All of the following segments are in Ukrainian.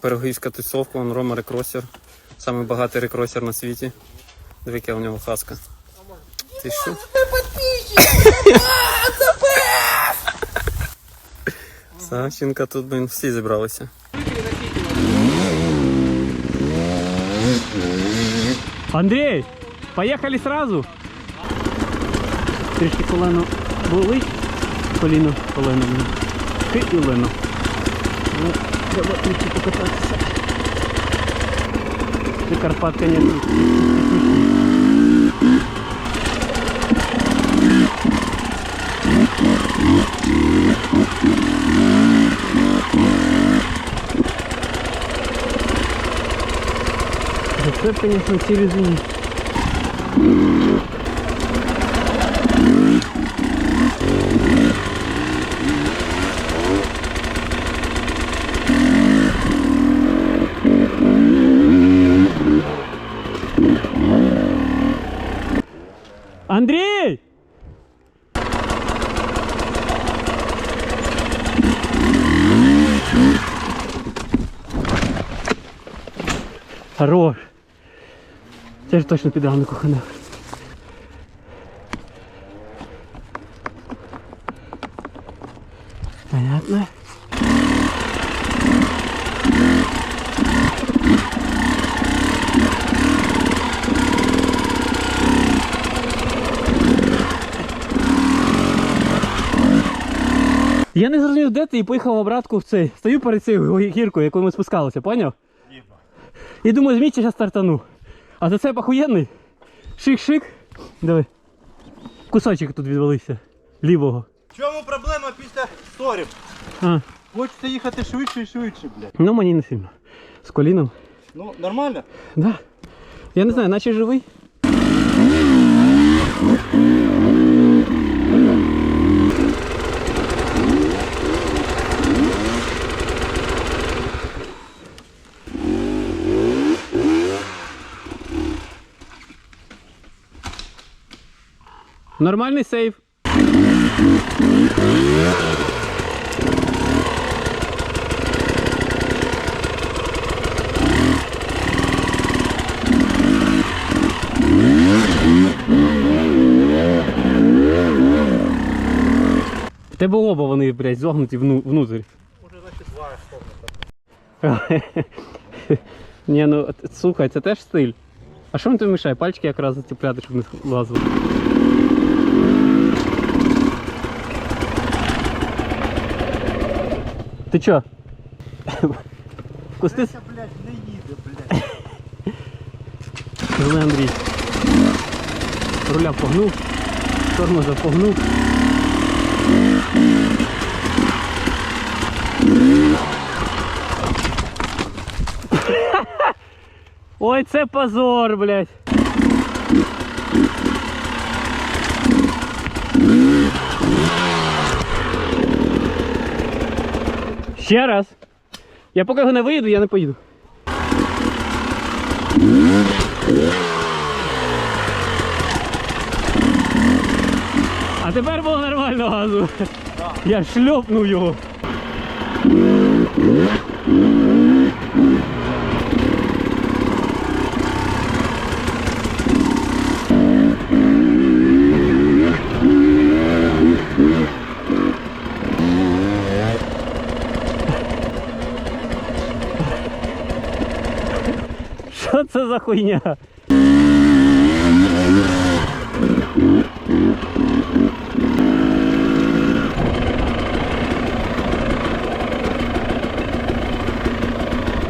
Пирогівська тусовка, он Рома рекросер. Самий багатий рекросер на світі. Диви, яка у нього хаска. Ти що? Савченка тут, блин, всі зібралися. Андрей, поїхали сразу. Трішки колено болить. Коліно, колено. Хи і лено. Ну, треба трішки покататися. Це Карпат, конечно. Це, конечно, ці Андрей! Хорош. Це ж точно підрав на кохана. Понятно. Я не зрозумів, де ти і поїхав обратку в цей. Стою перед цією гіркою, яку ми спускалися, поняв? І думаю, зміть, зараз стартану. А за це охуєнний. Шик-шик. Диви. Кусочок тут відвалився. Лівого. В чому проблема після сторів? А, Хочеться їхати швидше і швидше, блядь. ну мені не сильно. З коліном. Ну, нормально? Да. Я не знаю, наче живий. Нормальний сейф. В тебе оба вони, блядь, зогнуті вну, внутрі. Може, значить, два Ні, ну слухай, це теж стиль. А що мені тобі мішає? Пальчики якраз зацепляти, щоб не лазили. Ти чо? Кусти? Це, блядь, не їде, блядь. Зелений Андрій. Руля погнув, тормоза погнув. Ой, це позор, блядь. Ще раз. Я поки його не виїду, я не поїду. А тепер було нормально газу. Я шльопнув його. Що це за хуйня?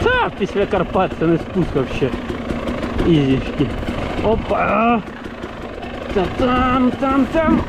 Та, після Карпат це не спуск вообще. Ізічки. Опа! Та там, там, там.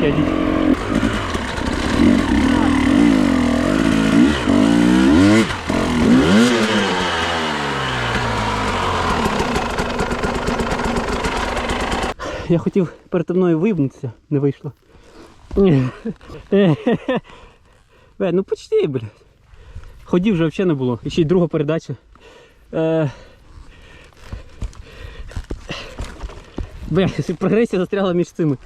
п'ять. Я хотів перед мною вибнутися, не вийшло. Бе, ну почти, блядь. Ходів вже взагалі не було. І ще й друга передача. Е... Бля, прогресія застряла між цими.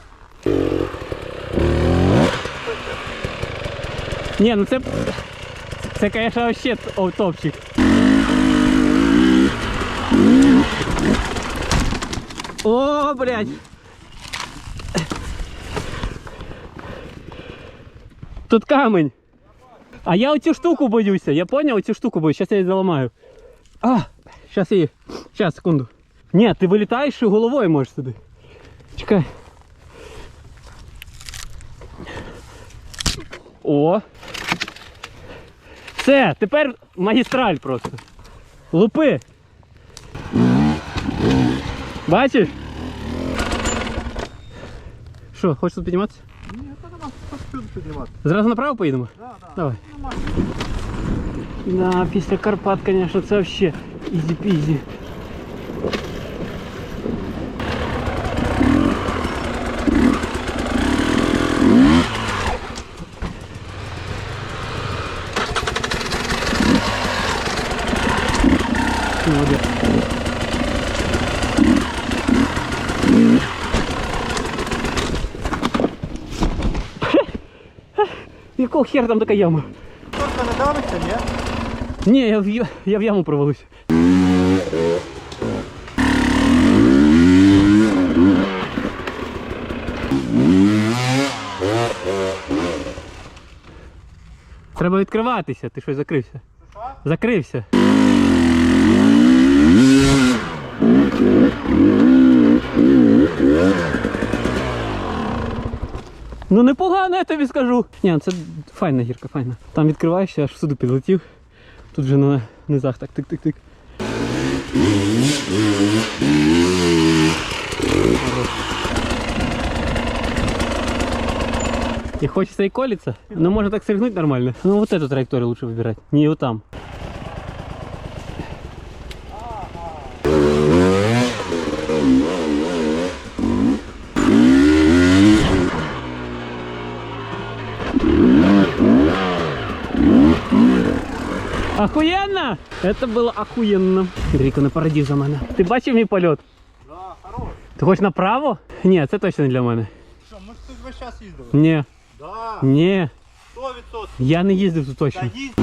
Ні, ну це. Це, конечно, вообще топчик. О, блядь. Тут камень. А я оцю штуку боюся, я понял, оцю штуку боюсь, сейчас я її заламаю. А, сейчас її. Сейчас, секунду. Ні, ти вилітаєш і головою можеш сюди. Чекай. О. Все, тепер магістраль просто. Лупи. Бачиш? Що, хочеш тут підніматися? Ні, та нема, посюди піднімати. Зразу направо поїдемо? Да, да. Давай. Да, після Карпат, конечно, це вообще ізі-пізі. Молодець. Якого хер там така яма? Торка не давиться, ні? Ні, я в, я- я в яму провалився. Треба відкриватися, ти щось закрився. Закрився. Ну непогано, я тобі скажу. Ні, ну це файна гірка, файна. Там відкриваєшся, аж всюди підлетів. Тут же на низах так тик-тик-тик. И хочется и колется, но можно так стрельнуть нормально. Ну вот эту траекторию лучше выбирать, не вот там. Охуєнно! Это було охуєнно. Андрійко, не порадів за мене. Ти бачив мій польот? Да, хорош. Ти хочеш направо? Ні, це точно не для мене. Що, ми ж тут весь час їздили? Ні, Да, ні, 100%. я не їздив тут точно. Та їздь.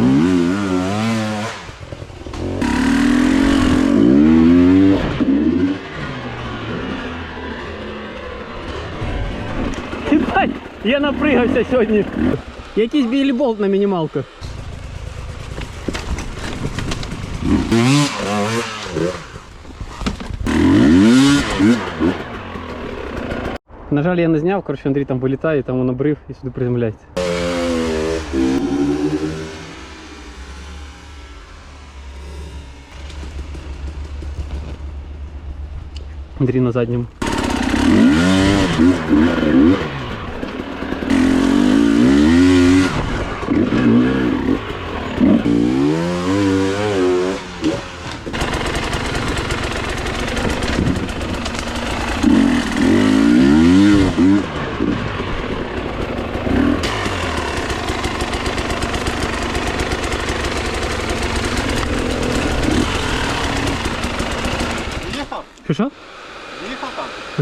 Ебать, я напригався сьогодні. Якийсь білий болт на мінімалках. На жаль, я не зняв, коротше, Андрій там вилітає, там воно брив і сюди приземляється. Андрій на задньому.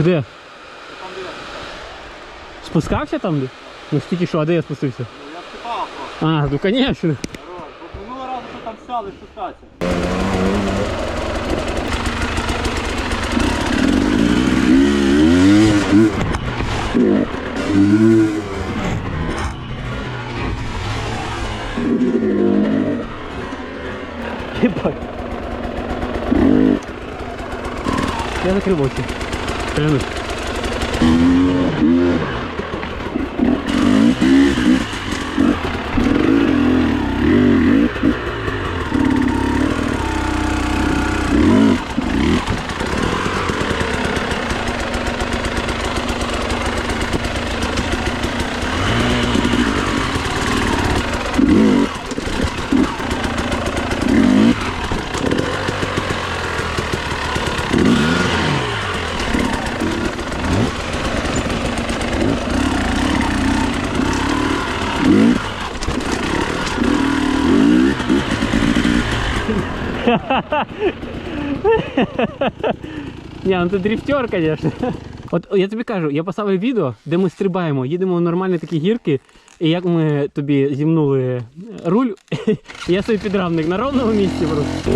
Де? Спускався там? Ну стільки що, а де я спустився? Ну, я втикав просто. А, ну конечно. Хорош. Бо минулого разу, що там сяли, спускатися. Ебать. Я закрыл очи. bacana. Ні, ну це дріфтер, звісно. От я тобі кажу, я поставив відео, де ми стрибаємо, їдемо в нормальні такі гірки, і як ми тобі зімнули руль, я собі підрамник на ровному місці просто.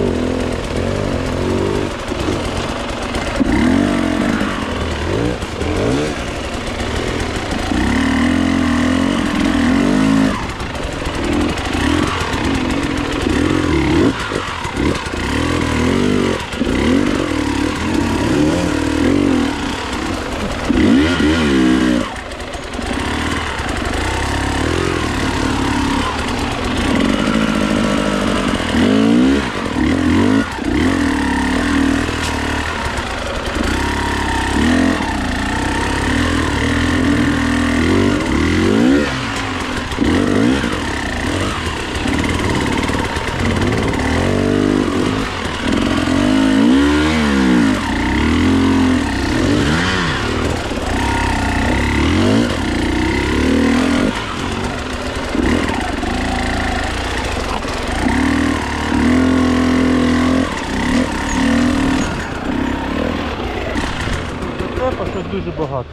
Треба щось дуже багато.